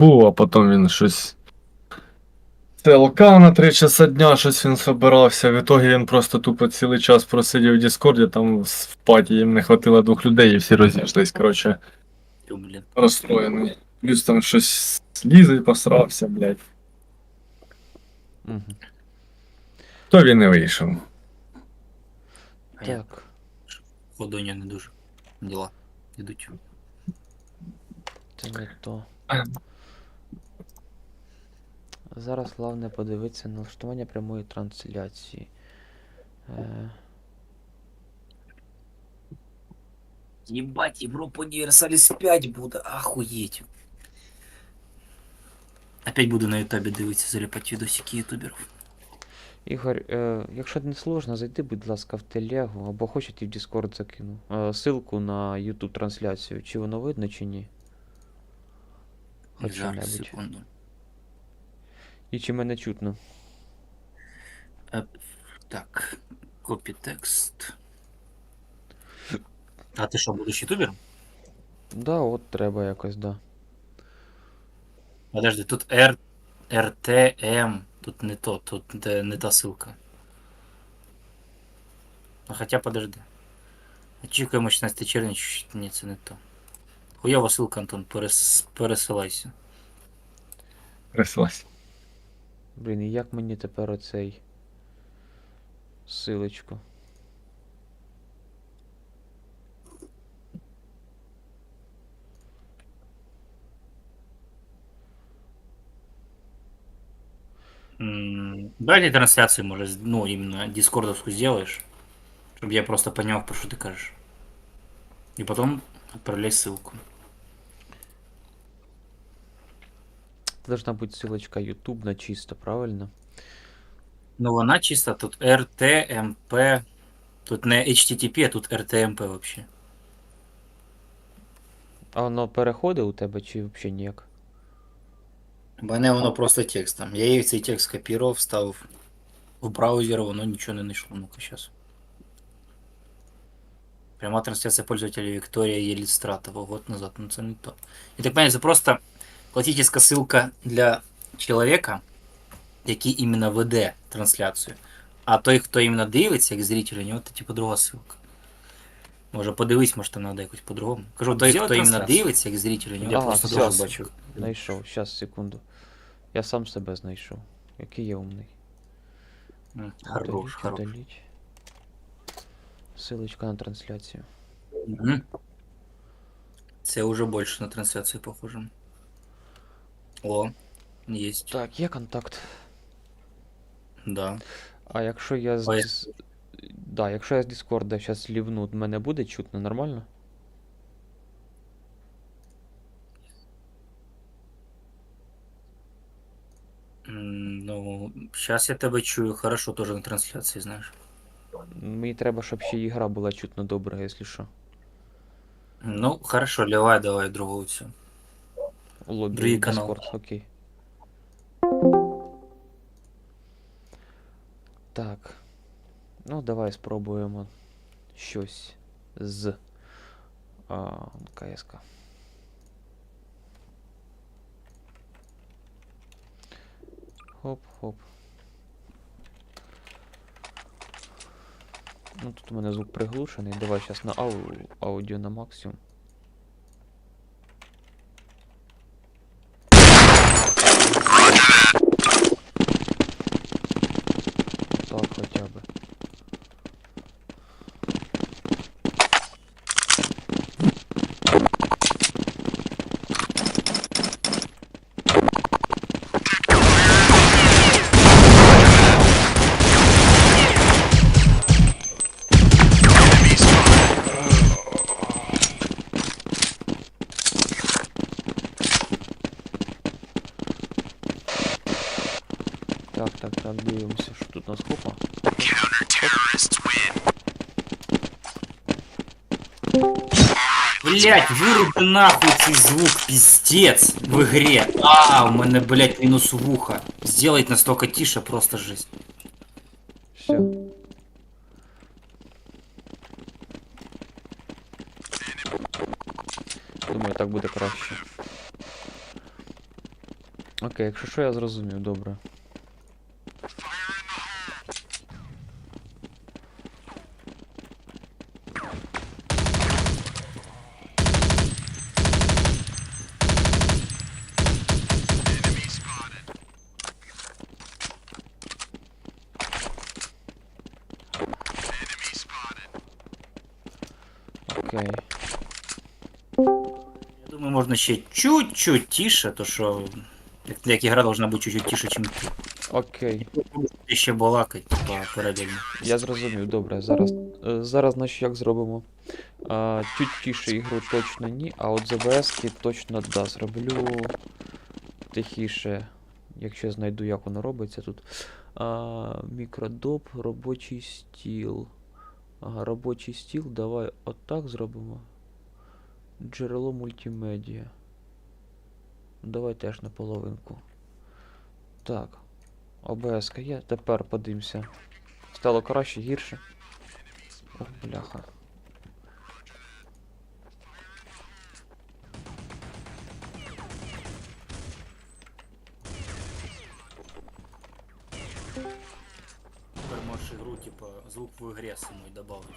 був, а потім він щось. ТЛК на 3 часа дня, щось він собирався. В ітогі він просто тупо цілий час просидів в Діскорді, там в паті їм не хватило двох людей і всі розійшлись, коротше, розстроєний. Плюс там щось Лізою посрався, блядь. Угу. То він не вийшов. Так. ходоня не дуже. Діла йдуть. Це не то. Зараз головне подивитися налаштування прямої трансляції. Е, Ебать, Европа Универсалис 5 буде, охуеть. Опять буду на ютубе дивитися заліпати відосики ютуберів. Ігор, е, якщо не сложно, зайди, будь ласка, в телегу, або хочете в Discord закину. Е, ссылку на YouTube трансляцію. Чи воно видно, чи ні? Хоч Зараз, секунду. І чи мене чутно? Е, Так, копі текст. А ти що, будеш ютубером? Да, от треба якось, да. Подожди, тут R, RTM, тут не то, тут не та ссылка. Ну хотя подожди. Очікуємо 16 червня, ні, це не то. Хуйова ссылка, Антон, перес, пересилайся. Прислась. Блін, і як мені тепер оцей силочку? М, Давай ты трансляцию, может, ну, именно дискордовскую сделаешь, чтобы я просто понял, про что ты кажешь. И потом отправляй ссылку. Должна бути силочка YouTube на чисто, правильно? Ну, вона чисто тут RTMP. Тут не HTTP, а тут RTMP вообще. А воно переходить у тебе чи взагалі ніяк? У мене воно просто текстом. Я їй цей текст копірував, вставив в браузер, воно нічого не знайшло. Ну-ка, сейчас. Пряма трансляція пользователя Вікторія Єлістратова год назад. Ну це не то. І так понимаете, це просто класична ссылка для чоловіка, який іменно веде трансляцію. А той, хто іменно дивиться, як зритель, у нього це типу друга ссылка. Може, подивись, може, там треба якось по-другому. Кажу, той, Сделай хто іменно трансляцію. дивиться, як зритель, у нього Ага, просто все, друга все. ссылка. Знайшов, щас, секунду. Я сам себе знайшов. Який я умний. М, Хорош, хорош. Удаліть. Силочка на трансляцію. Мгм. Це уже більше на трансляцію похоже. О, есть. Так, є контакт. Да. А якщо я з. Ой. Да, якщо я з Діскорда зараз лівну, мене буде чутно нормально? Ну, сейчас я тебе чую хорошо тоже на трансляції, знаєш. Мені треба, щоб ще ігра була чутно добра, якщо що. Ну, хорошо, давай, давай другу цю. Лобі Другий канал. Discord, окей. Так. Ну, давай спробуємо щось з а, КСК. Хоп-хоп. Ну, тут у мене звук приглушений. Давай зараз на ау... аудіо на максимум. Блять, вируби нахуй цей звук, пиздец, в игре. А, у мене, блять, мінус вуха. Сделать настолько тише, просто жесть. Все. Думаю, так буде краще. Окей, якщо що, я зрозумів, добре. Окей. Я думаю, можна ще чуть-чуть тише, то що як, ігра должна бути чуть-чуть тише, ніж ти. Окей. І ще балакать, типа, паралельно. Я зрозумів, добре. Зараз, е, зараз значить, як зробимо? А, чуть тише ігру точно ні, а от ЗБС-ки точно да. Зроблю тихіше, якщо знайду, як воно робиться тут. А, мікродоп, робочий стіл. Ага, робочий стіл, давай отак зробимо. Джерело мультимедіа. Давай теж на половинку. Так. ОБС є. Тепер подивимося. Стало краще, гірше. О, бляха. Типа, звук в ігрі самой добавити.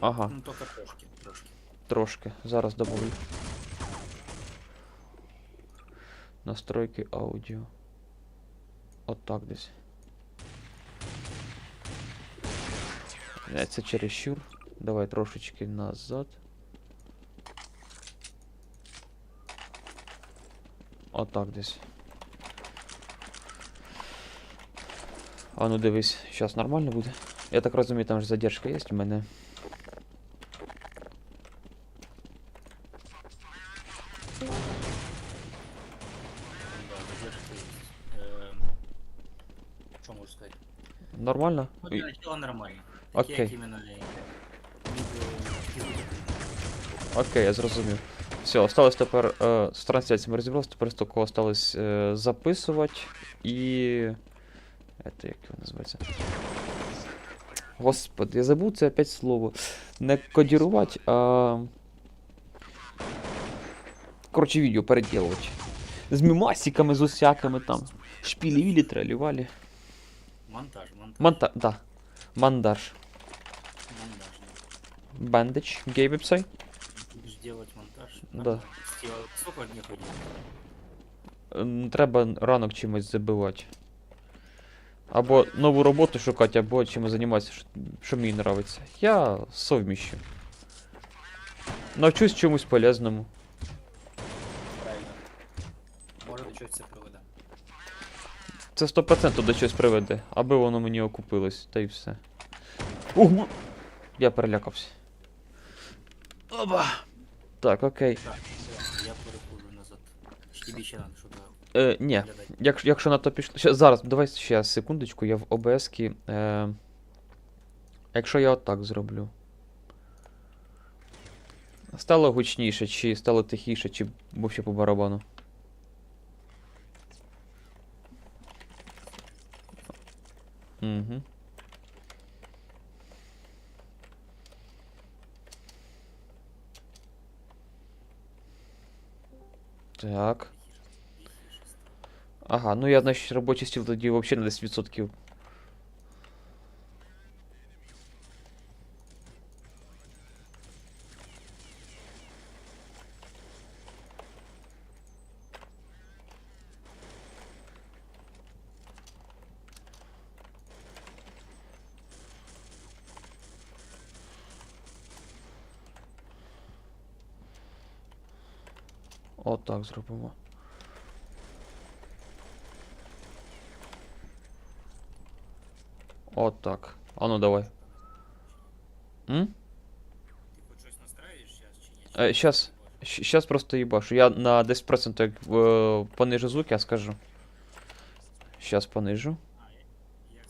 Ага, Ну, тільки трошки, трошки. трошки. Зараз добавлю. Настройки аудіо. Отак десь. Е, Це чересчур. Давай трошечки назад. Отак десь. А ну дивись, зараз нормально буде. Я так розумію, там ж задержка є у мене. Да, задержка є. Ем, Що можу сказати? Нормально? Ну, І- для начала нормально. Такі, Окей. як іменно і- відео, такі звуки. Окей, я зрозумів. Все, осталось тепер е, з трансляціями розібралися, тепер тільки осталось е, записувати і. Это як його називається? Господи, я забув це опять слово. Не кодірувати, а. Коротше, відео переділувати. З мімасиками, з усякими там. Шпілі-вілі, тралівалі. Монтаж, монтаж. Монта. Да. Мандаж. Монтаж. да. Бандич. Гей вебсайт. Будеш делать монтаж. Да. Сколько днів ходив? М, Треба ранок чимось забивати. Або нову роботу шукати, або чимось займатися, що, мені подобається. Я совміщу. Навчусь чомусь полезному. Правильно. Може до чогось це приведе. Це 100% до чогось приведе, аби воно мені окупилось, та й все. Ух! Я перелякався. Оба! Так, окей. Так, все, я переходжу назад. Ще треба щось Е, ні. Якщо, якщо на то пішло. Ще, зараз, давай ще секундочку, я в обс Е, якщо я отак зроблю. Стало гучніше, чи стало тихіше, чи був ще по барабану. Угу. Так. Ага, ну я, значить, робочий стіл тоді взагалі на 10%. Отак зробимо. Отак. А ну давай. М? Э, сейчас. Е. Сейчас просто ебашу. Я на 10% як е, понижу звук, я скажу. Сейчас понижу. А, я,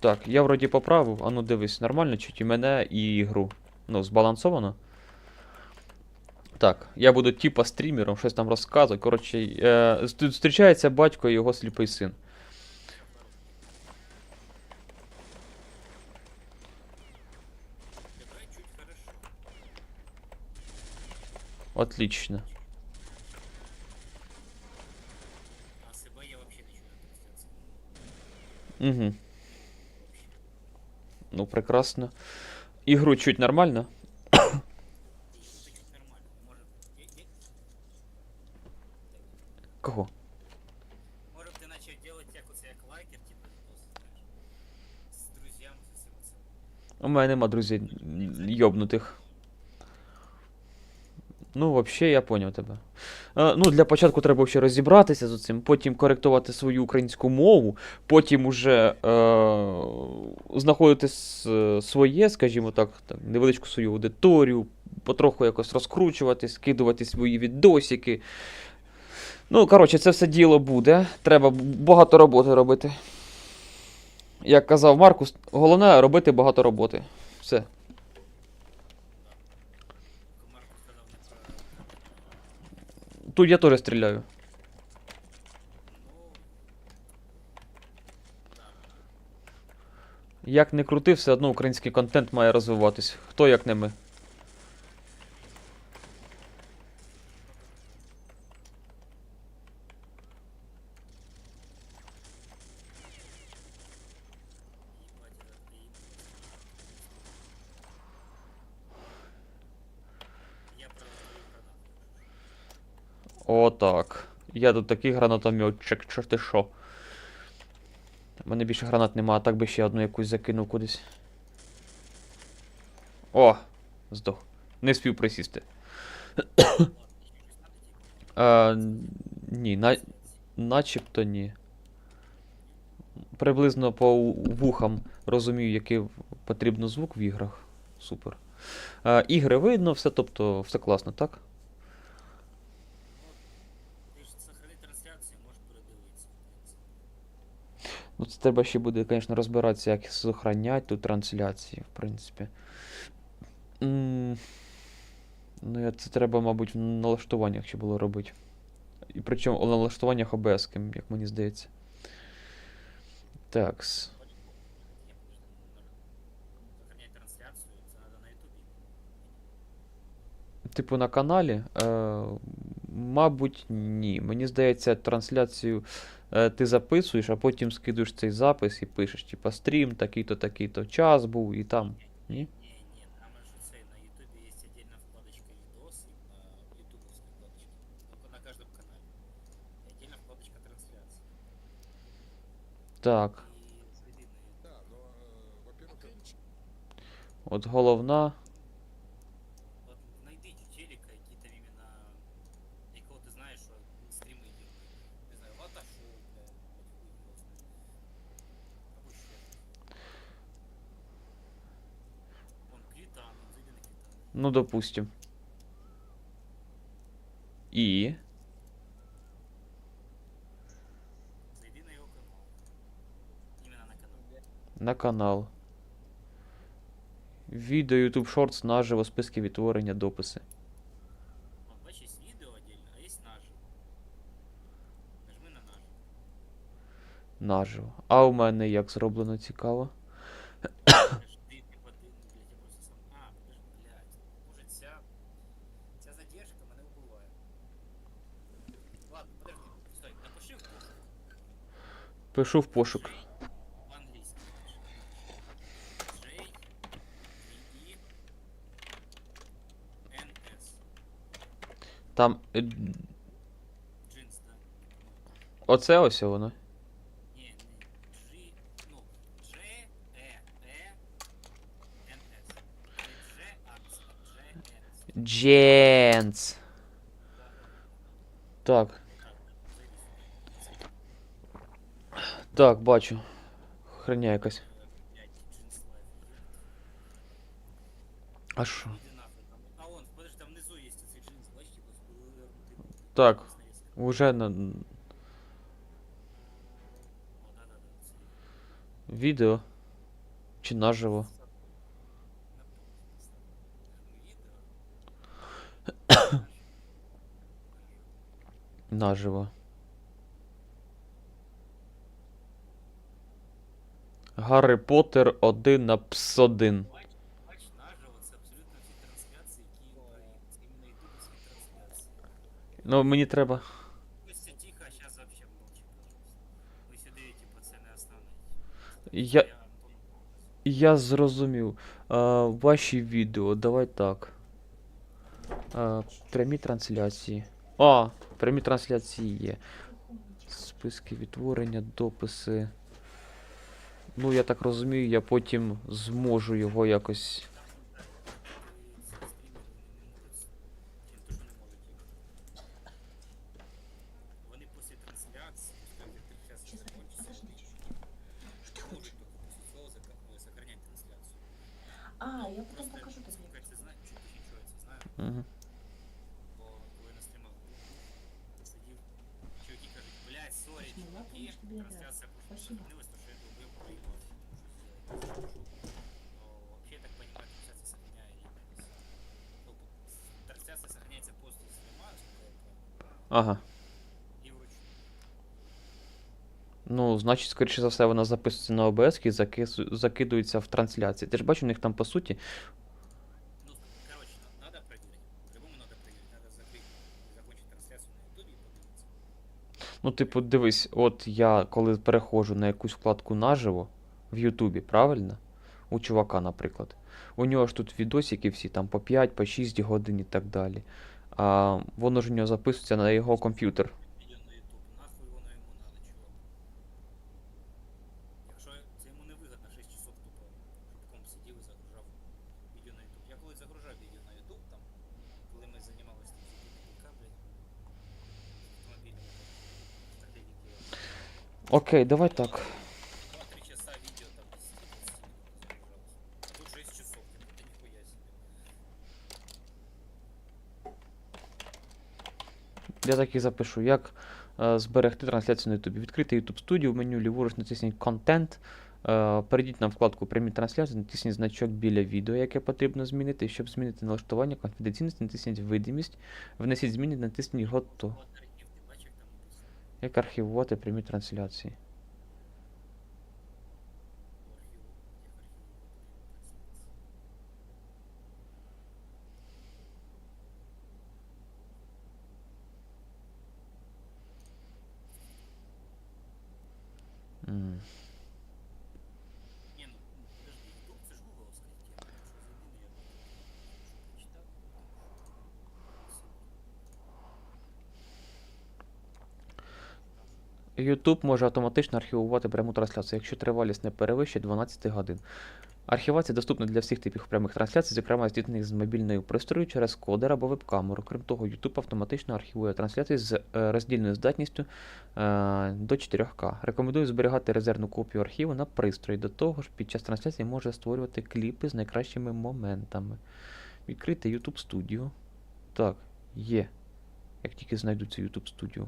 Так, я вроді поправив, а ну дивись, нормально чуть і мене, і гру. Ну, збалансовано. Так, я буду типа стрімером, щось там розказую. Коротше, е, зустрічається батько і його сліпий син. Отлично. Угу. Ну, прекрасно. Ігру чуть нормально. Кого? может ты начал делать як оце як лайкер, знаєш, з друзями, з цим. У мене нема друзів йобнутих. Ну, взагалі, я поняв тебе. Е, ну, для початку треба ще розібратися з цим, потім коректувати свою українську мову, потім уже е, знаходити своє, скажімо так, невеличку свою аудиторію, потроху якось розкручувати, скидувати свої відосики. Ну, коротше, це все діло буде. Треба багато роботи робити. Як казав Маркус, головне робити багато роботи. Все. Марко сказав не про... Тут я теж стріляю. Як не крути, все одно український контент має розвиватись. Хто як не ми. Їбать, это ти Я про твою гранату. Отак. Я тут такий гранатометчик, чорти що. У мене більше гранат нема, а так би ще одну якусь закинув кудись. О! Здох. Не спів присісти. А, ні, на, начебто ні. Приблизно по вухам розумію, який потрібно звук в іграх. Супер. А, ігри видно, все, тобто, все класно, так? Ти ж сохрани трансляцію, можеш передивитися. в це треба ще буде, звісно, розбиратися, як зберігати тут трансляції, в принципі. Ну, це треба, мабуть, в налаштуваннях ще було робити. І причому у налаштуваннях ОБС, як мені здається. Такс. Сохранять трансляцію, це треба на ютубі. Типу на каналі? Е, мабуть, ні. Мені здається, трансляцію е, ти записуєш, а потім скидуєш цей запис і пишеш, типа стрім, такий-то, такий-то час був, і там. Ні? Не, не, там Ну, допустим. І. На канал. Відео YouTube Shorts наживо, списки відтворення, дописи. Бачиш, відео отдельно, а есть наживо. Нажми на наживо. Наживо. А у мене як зроблено цікаво. Пишу в пошук. Джей. По-англійськи напиши. Джей. І. НС. Там. е, Джинс, да. Оце ось воно. Ні, не G, ну, G, E, E, N, S. Не G, а G, N. Дженс. Так. Так, бачу. Хреня якась. Блять, Джинс Лайф. А що? Иди нахуй там. А вон, подожди, там внизу есть эти джинсы, бачите, просто вывернутый. Так. С нарезкой. Уже на О, да-да-да, це відео. Чи наживо. на повністю. Відео. Наживо. Гаррі Поттер 1 на пс 1. Бач, бач, наживо, це абсолютно всі трансляції, які іменно ютубівські трансляції. Ну, мені треба. Я, я зрозумів. А, ваші відео, давай так. А, прямі трансляції. А, прямі трансляції є. Списки відтворення, дописи. Ну, я так розумію, я потім зможу його якось. Вони після трансляції, після трансляції закончиться. Сохранять трансляцію. А, я потом Просто, покажу тобі. наскільки я це знаю, чуть нічого я це знаю, Угу. бо коли на стрімах був, сидів, чуваки кажуть, блядь, сорі, Ну, я чуваки, помню, тобі трансляція просто Спасибо. сохранилась, то що я долбив проїбав. Но вообще, я так понимаю, трансляция сохраняет именно ну, трансляция сохраняется после стрима, насколько я понял, Ага. Ну, значить, скоріше за все, вона записується на OBS і закис- закидується в трансляції. Ти ж бачиш, у них там по суті. Ну, короче, на- надо проверить. По-любому надо проверить. Надо закрыть, закончить трансляцию на ютубе и подивитися. Ну, типу, дивись, от я коли переходжу на якусь вкладку наживо в Ютубі, правильно? У чувака, наприклад. У нього ж тут відосики всі там по 5, по 6 годин і так далі. А воно ж у нього записується на його комп'ютер. Відео на ютуб. Нахуй воно йому надо, чувак. Якщо це йому не вигідно 6 часов тупо, щоб комп сидів і загружав відео на ютуб. Я колись загружав відео на ютуб, там, коли ми займалися там всякими каблями, автомобілями, стратегії. Окей, давай так. 2-3 часа видео там 10 загружалось. А тут 6 часов, типа, это нихуя себе. Я так і запишу, як е, зберегти трансляцію на YouTube. Відкрити YouTube студію, в меню ліворуч натисніть Контент. Е, перейдіть на вкладку Прямі трансляції, натисніть значок біля відео, яке потрібно змінити. Щоб змінити налаштування конфіденційності, натисніть видимість, внесіть зміни, натисніть написано? Як архівувати прямі трансляції. У архіву, як архівувати трансляції. М. Не, ну, подожди, ютуб це ж гугловська тема. Якщо зайду, я почитав. YouTube може автоматично архівувати пряму трансляцію, якщо тривалість не перевищує 12 годин. Архівація доступна для всіх типів прямих трансляцій, зокрема здійснених з мобільною пристрою через кодер або веб-камеру. Крім того, YouTube автоматично архівує трансляції з е, роздільною здатністю е, до 4К. Рекомендую зберігати резервну копію архіву на пристрої. До того ж, під час трансляції може створювати кліпи з найкращими моментами. Відкрити YouTube Studio. Так, є. Як тільки знайду цю YouTube Studio.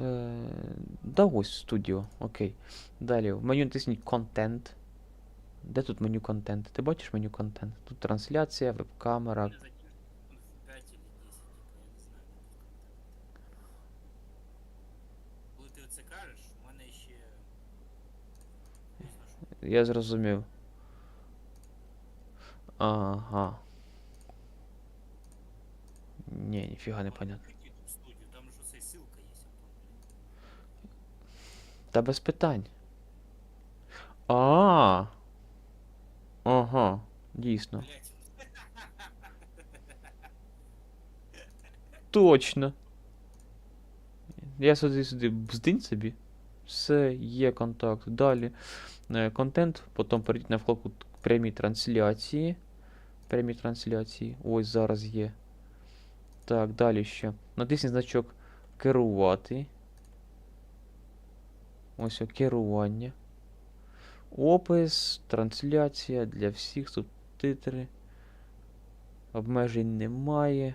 Е, да ось студіо, окей. Далі, в меню натисніть контент. Де тут меню контент? Ти бачиш меню контент? Тут трансляція, веб-камера. Мене закинуть в 5 или 10, типа, я не знаю. Коли ти це кажеш, у мене ще... Звісно, що Я зрозумів. Ага. Ні, ніфіга не понятно. YouTube Studio, там же усе ссылка є, я помню. Та без питань. А. Ага, дійсно. Точно. Я сюди сюди бздинь собі. Все, є контакт. Далі. е, Контент. Потім перейдіть на вкладку прямі трансляції. Прямі трансляції. Ось зараз є. Так, далі ще. Натисніть значок керувати. Ось керування. Опис, трансляція для всіх субтитри. Обмежень немає.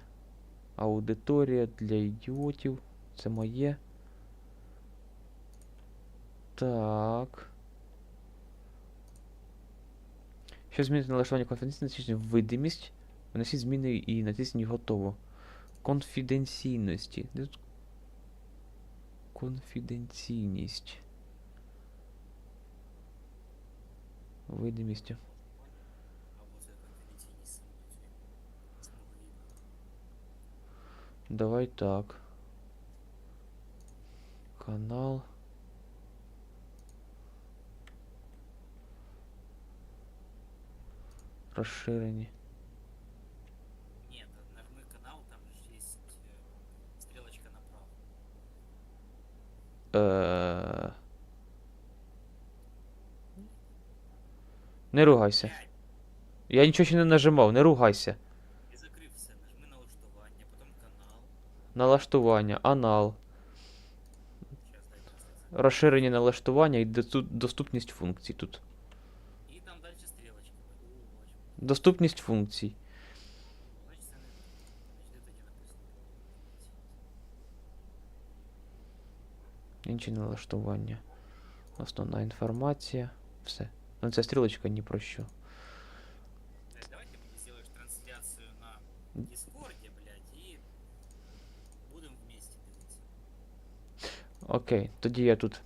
Аудиторія для ідіотів. Це моє. Так. Щоб змінити налаштування конфіденційності, видимість. Внесіть зміни і натисніть готово. Конфіденційності. Конфіденційність. Видимістю. Або це конфіденційність самої. Давай так. Канал. Розширені. Ні, та нажми канал, там же є е, стрілочка направо. Е... Не ругайся. Я нічого ще не нажимав, не ругайся. І закрив все. Нажми налаштування, потім канал. Налаштування, анал, розширені налаштування і доступність функцій тут. І там далі стрілочка. Доступність функцій. Інші налаштування. Основна інформація. Все. Ну ця стрілочка ні про що. Давай ты сделаешь трансляцию на Дискорде, блядь, и будем вместе дивитися. Окей, тоді я тут